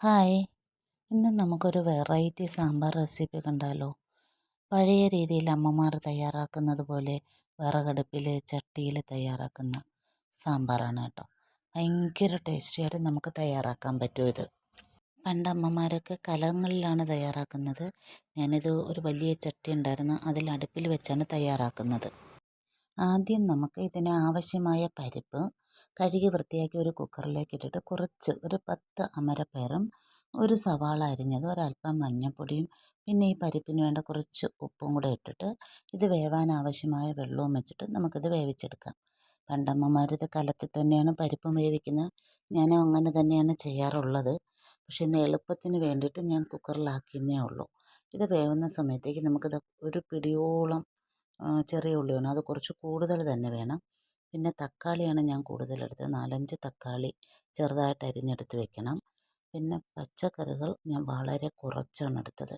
Hi. ഇന്ന് നമുക്കൊരു variety sambar recipe കണ്ടാലോ? പഴയ രീതിയിൽ അമ്മമാർ തയ്യാറാക്കുന്നത് പോലെ വിറകടുപ്പിൽ ചട്ടിയിൽ തയ്യാറാക്കുന്ന സാമ്പാറാണ് കേട്ടോ. ഭയങ്കര ടേസ്റ്റിയായിട്ട് നമുക്ക് തയ്യാറാക്കാൻ പറ്റും ഇത്. പണ്ട് അമ്മമാരൊക്കെ കലങ്ങളിലാണ് തയ്യാറാക്കുന്നത്. ഞാനിത് ഒരു വലിയ ചട്ടി ഉണ്ടായിരുന്നു. അതിൽ അടുപ്പിൽ വെച്ചാണ് തയ്യാറാക്കുന്നത്. ആദ്യം നമുക്ക് ഇതിന് ആവശ്യമായ പരിപ്പ് കഴുകി വൃത്തിയാക്കി ഒരു കുക്കറിലേക്ക് ഇട്ടിട്ട് കുറച്ച് ഒരു പത്ത് അമരപ്പയറും ഒരു സവാള അരിഞ്ഞത് ഒരല്പം മഞ്ഞൾപ്പൊടിയും പിന്നെ ഈ പരിപ്പിന് വേണ്ട കുറച്ച് ഉപ്പും കൂടെ ഇട്ടിട്ട് ഇത് വേവാൻ ആവശ്യമായ വെള്ളവും വെച്ചിട്ട് നമുക്കിത് വേവിച്ചെടുക്കാം. പണ്ടമ്മമാർ ഇത് കലത്തിൽ തന്നെയാണ് പരിപ്പും വേവിക്കുന്നത് ഞാൻ അങ്ങനെ തന്നെയാണ് ചെയ്യാറുള്ളത്. പക്ഷേ ഇന്ന് എളുപ്പത്തിന് വേണ്ടിയിട്ട് ഞാൻ കുക്കറിലാക്കിയെന്നേ ഉള്ളൂ. ഇത് വേവുന്ന സമയത്തേക്ക് നമുക്കിത് ഒരു പിടിയോളം ചെറിയ ഉള്ളി വേണം അത് കുറച്ച് കൂടുതൽ തന്നെ വേണം. പിന്നെ തക്കാളിയാണ് ഞാൻ കൂടുതലെടുത്തത്. നാലഞ്ച് തക്കാളി ചെറുതായിട്ട് അരിഞ്ഞെടുത്ത് വെക്കണം. പിന്നെ പച്ചക്കറികൾ ഞാൻ വളരെ കുറച്ചാണ് എടുത്തത്.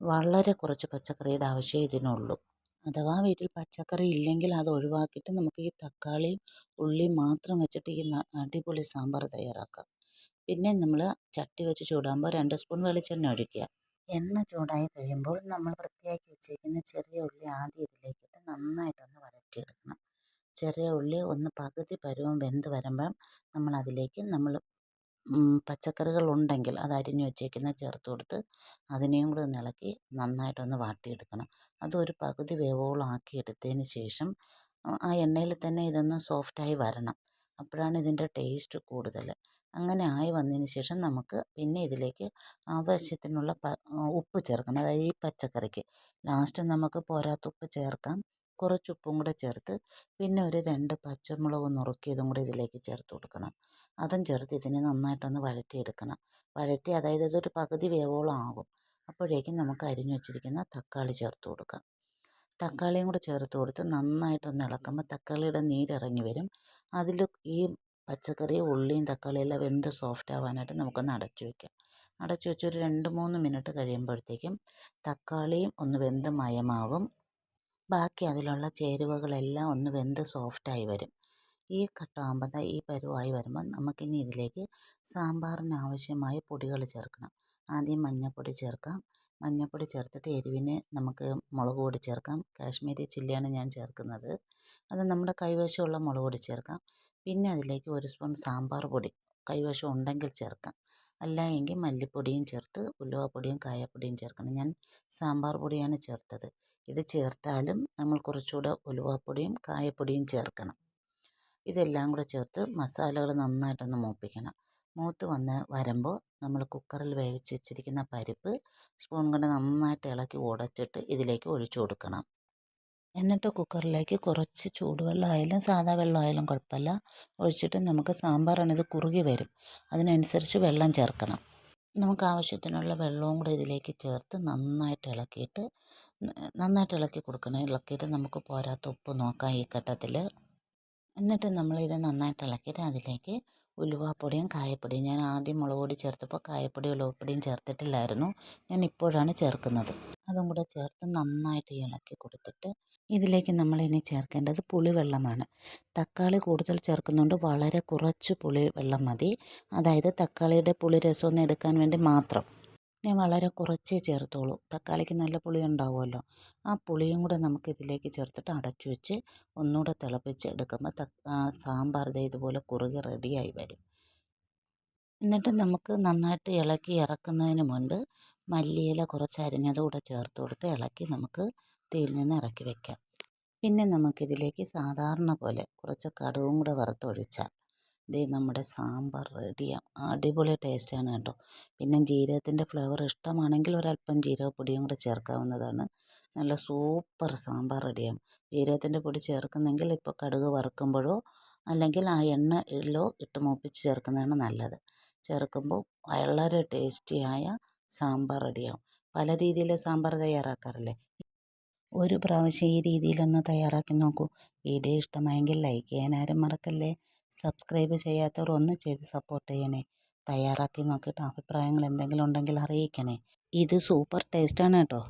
വളരെ കുറച്ച് പച്ചക്കറിയുടെ ആവശ്യമേ ഇതിനുള്ളൂ. അഥവാ വീട്ടിൽ പച്ചക്കറി ഇല്ലെങ്കിൽ അത് ഒഴിവാക്കിയിട്ട് നമുക്ക് ഈ തക്കാളിയും ഉള്ളിയും മാത്രം വെച്ചിട്ട് ഈ അടിപൊളി സാമ്പാർ തയ്യാറാക്കാം. പിന്നെ നമ്മൾ ചട്ടി വെച്ച് ചൂടാകുമ്പോൾ രണ്ട് സ്പൂൺ വെളിച്ചെണ്ണ ഒഴിക്കുക. എണ്ണ ചൂടായി കഴിയുമ്പോൾ നമ്മൾ വൃത്തിയാക്കി വെച്ചിരിക്കുന്ന ചെറിയ ഉള്ളി ആദ്യം ചെറിയ ഉള്ളി ഒന്ന് പകുതി പരുവം വെന്ത് വരുമ്പം നമ്മൾ അതിലേക്ക് നമ്മൾ പച്ചക്കറികൾ ഉണ്ടെങ്കിൽ അത് അരിഞ്ഞു വെച്ചേക്കുന്നത് ചേർത്ത് കൊടുത്ത് അതിനെയും കൂടെ ഒന്ന് ഇളക്കി നന്നായിട്ടൊന്ന് വാട്ടിയെടുക്കണം. അതൊരു പകുതി വേവോളം ആക്കി എടുത്തതിന് ശേഷം ആ എണ്ണയിൽ തന്നെ ഇതൊന്ന് സോഫ്റ്റായി വരണം. അപ്പോഴാണ് ഇതിന്റെ ടേസ്റ്റ് കൂടുതൽ അങ്ങനെ ആയി വന്നതിന് ശേഷം നമുക്ക് പിന്നെ ഇതിലേക്ക് ആവശ്യത്തിനുള്ള ഉപ്പ് ചേർക്കണം. അതായത് ഈ പച്ചക്കറിക്ക്. ലാസ്റ്റ് നമുക്ക് പോരാത്ത ഉപ്പ് ചേർക്കാം. കുറച്ച് ഉപ്പും കൂടെ ചേർത്ത് പിന്നെ ഒരു രണ്ട് പച്ചമുളക് നുറുക്കിയതും കൂടി ഇതിലേക്ക് ചേർത്ത് കൊടുക്കണം. അതും ചേർത്ത് ഇതിനെ നന്നായിട്ടൊന്ന് വഴറ്റിയെടുക്കണം. വഴറ്റി അതായത് ഇതൊരു പകുതി വേവോളം ആകും അപ്പോഴേക്കും നമുക്ക് അരിഞ്ഞു വെച്ചിരിക്കുന്ന തക്കാളി ചേർത്ത് കൊടുക്കാം. തക്കാളിയും കൂടെ ചേർത്ത് കൊടുത്ത് നന്നായിട്ടൊന്ന് ഇളക്കുമ്പോൾ തക്കാളിയുടെ നീരിറങ്ങി വരും. അതിൽ ഈ പച്ചക്കറി ഉള്ളിയും തക്കാളിയും എല്ലാം വെന്ത് സോഫ്റ്റ് ആവാനായിട്ട് നമുക്കൊന്ന് അടച്ചു വയ്ക്കാം അടച്ചു വെച്ച് ഒരു രണ്ട് മൂന്ന് മിനിറ്റ് കഴിയുമ്പോഴത്തേക്കും തക്കാളിയും ഒന്ന് വെന്ത് മയമാകും. ബാക്കി അതിലുള്ള ചേരുവകളെല്ലാം ഒന്ന് വെന്ത് സോഫ്റ്റായി വരും. ഈ കട്ടാകുമ്പോൾ ഈ പരുവായി വരുമ്പോൾ നമുക്കിനി ഇതിലേക്ക് സാമ്പാറിന് ആവശ്യമായ പൊടികൾ ചേർക്കണം. ആദ്യം മഞ്ഞൾപ്പൊടി ചേർക്കാം. മഞ്ഞൾപ്പൊടി ചേർത്തിട്ട് എരിവിന് നമുക്ക് മുളക് പൊടി ചേർക്കാം. കാശ്മീരി ചില്ലിയാണ് ഞാൻ ചേർക്കുന്നത്. അത് നമ്മുടെ കൈവശമുള്ള മുളക് പൊടി ചേർക്കാം. പിന്നെ അതിലേക്ക് ഒരു സ്പൂൺ സാമ്പാർ പൊടി കൈവശം ഉണ്ടെങ്കിൽ ചേർക്കാം. അല്ല എങ്കിൽ മല്ലിപ്പൊടിയും ചേർത്ത് ഉലുവപ്പൊടിയും കായപ്പൊടിയും ചേർക്കണം. ഞാൻ സാമ്പാർ പൊടിയാണ് ചേർത്തത്. ഇത് ചേർത്താലും നമ്മൾ കുറച്ചുകൂടെ ഉലുവാപ്പൊടിയും കായപ്പൊടിയും ചേർക്കണം. ഇതെല്ലാം കൂടെ ചേർത്ത് മസാലകൾ നന്നായിട്ടൊന്ന് മൂപ്പിക്കണം. മൂത്ത് വന്ന് വരുമ്പോൾ നമ്മൾ കുക്കറിൽ വേവിച്ച് വെച്ചിരിക്കുന്ന പരിപ്പ് സ്പൂൺ കൊണ്ട് നന്നായിട്ട് ഇളക്കി ഉടച്ചിട്ട് ഇതിലേക്ക് ഒഴിച്ചു കൊടുക്കണം. എന്നിട്ട് കുക്കറിലേക്ക് കുറച്ച് ചൂടുവെള്ളമായാലും സാധാ വെള്ളമായാലും കുഴപ്പമില്ല. ഒഴിച്ചിട്ട് നമുക്ക് സാമ്പാറാണിത് കുറുകി വരും. അതിനനുസരിച്ച് വെള്ളം ചേർക്കണം. നമുക്ക് ആവശ്യത്തിനുള്ള വെള്ളവും കൂടെ ഇതിലേക്ക് ചേർത്ത് നന്നായിട്ട് ഇളക്കിയിട്ട് നന്നായിട്ട് ഇളക്കി കൊടുക്കണം. ഇളക്കിയിട്ട് നമുക്ക് പോരാത്ത ഉപ്പ് നോക്കാം ഈ ഘട്ടത്തിൽ എന്നിട്ട് നമ്മളിത് നന്നായിട്ട് ഇളക്കിയിട്ട് അതിലേക്ക് ഉലുവാപ്പൊടിയും കായപ്പൊടിയും. ഞാൻ ആദ്യം മുളക് പൊടി ചേർത്തപ്പോൾ കായപ്പൊടി ഉലുവപ്പൊടിയും ചേർത്തിട്ടില്ലായിരുന്നു. ഞാൻ ഇപ്പോഴാണ് ചേർക്കുന്നത്. അതും കൂടെ ചേർത്ത് നന്നായിട്ട് ഇളക്കി കൊടുത്തിട്ട് ഇതിലേക്ക് നമ്മൾ ഇനി ചേർക്കേണ്ടത് പുളിവെള്ളമാണ്. തക്കാളി കൂടുതൽ ചേർക്കുന്നതുകൊണ്ട് വളരെ കുറച്ച് പുളി വെള്ളം മതി. അതായത് തക്കാളിയുടെ പുളി രസം എടുക്കാൻ വേണ്ടി മാത്രം. ഞാൻ വളരെ കുറച്ചേ ചേർത്തോളൂ. തക്കാളിക്ക് നല്ല പുളി ഉണ്ടാവുമല്ലോ. ആ പുളിയും കൂടെ നമുക്ക് ഇതിലേക്ക് ചേർത്തിട്ട് അടച്ചു വെച്ച് ഒന്നുകൂടെ തിളപ്പിച്ച് എടുക്കുമ്പോൾ സാമ്പാർ ദേ ഇതുപോലെ കുറുകി റെഡിയായി വരും. എന്നിട്ട് നമുക്ക് നന്നായിട്ട് ഇളക്കി ഇറക്കുന്നതിന് മുൻപ് മല്ലിയില കുറച്ച് അരിഞ്ഞതുകൂടെ ചേർത്ത് കൊടുത്ത് ഇളക്കി നമുക്ക് തീയിൽ നിന്ന് ഇറക്കി വയ്ക്കാം പിന്നെ നമുക്കിതിലേക്ക് സാധാരണ പോലെ കുറച്ച് കടുകും കൂടെ വറുത്തൊഴിച്ചാൽ ദേ നമ്മുടെ സാമ്പാർ റെഡിയാണ് അടിപൊളി ടേസ്റ്റാണ് കേട്ടോ. പിന്നെ ജീരകത്തിന്റെ ഫ്ലേവർ ഇഷ്ടമാണെങ്കിൽ ഒരല്പം ജീരകപ്പൊടിയും കൂടെ ചേർക്കാവുന്നതാണ്. നല്ല സൂപ്പർ സാമ്പാർ റെഡിയാകും ജീരകത്തിന്റെ പൊടി ചേർക്കുന്നെങ്കിൽ ഇപ്പോൾ കടുക് വറുക്കുമ്പോഴോ അല്ലെങ്കിൽ ആ എണ്ണ എണ്ണയിലോ ഇട്ട് മൂപ്പിച്ച് ചേർക്കുന്നതാണ് നല്ലത്. ചേർക്കുമ്പോൾ വളരെ ടേസ്റ്റിയായ സാമ്പാർ റെഡിയാവും പല രീതിയിൽ സാമ്പാർ തയ്യാറാക്കാറില്ലേ? ഒരു പ്രാവശ്യം ഈ രീതിയിലൊന്ന് തയ്യാറാക്കി നോക്കൂ. വീഡിയോ ഇഷ്ടമായെങ്കിൽ ലൈക്ക് ചെയ്യാൻ ആരും മറക്കല്ലേ? സബ്സ്ക്രൈബ് ചെയ്യാത്തവർ ഒന്ന് ചെയ്ത് സപ്പോർട്ട് ചെയ്യണേ. തയ്യാറാക്കി നോക്കിയിട്ട് അഭിപ്രായങ്ങൾ എന്തെങ്കിലും ഉണ്ടെങ്കിൽ അറിയിക്കണേ. ഇത് സൂപ്പർ ടേസ്റ്റാണ് കേട്ടോ.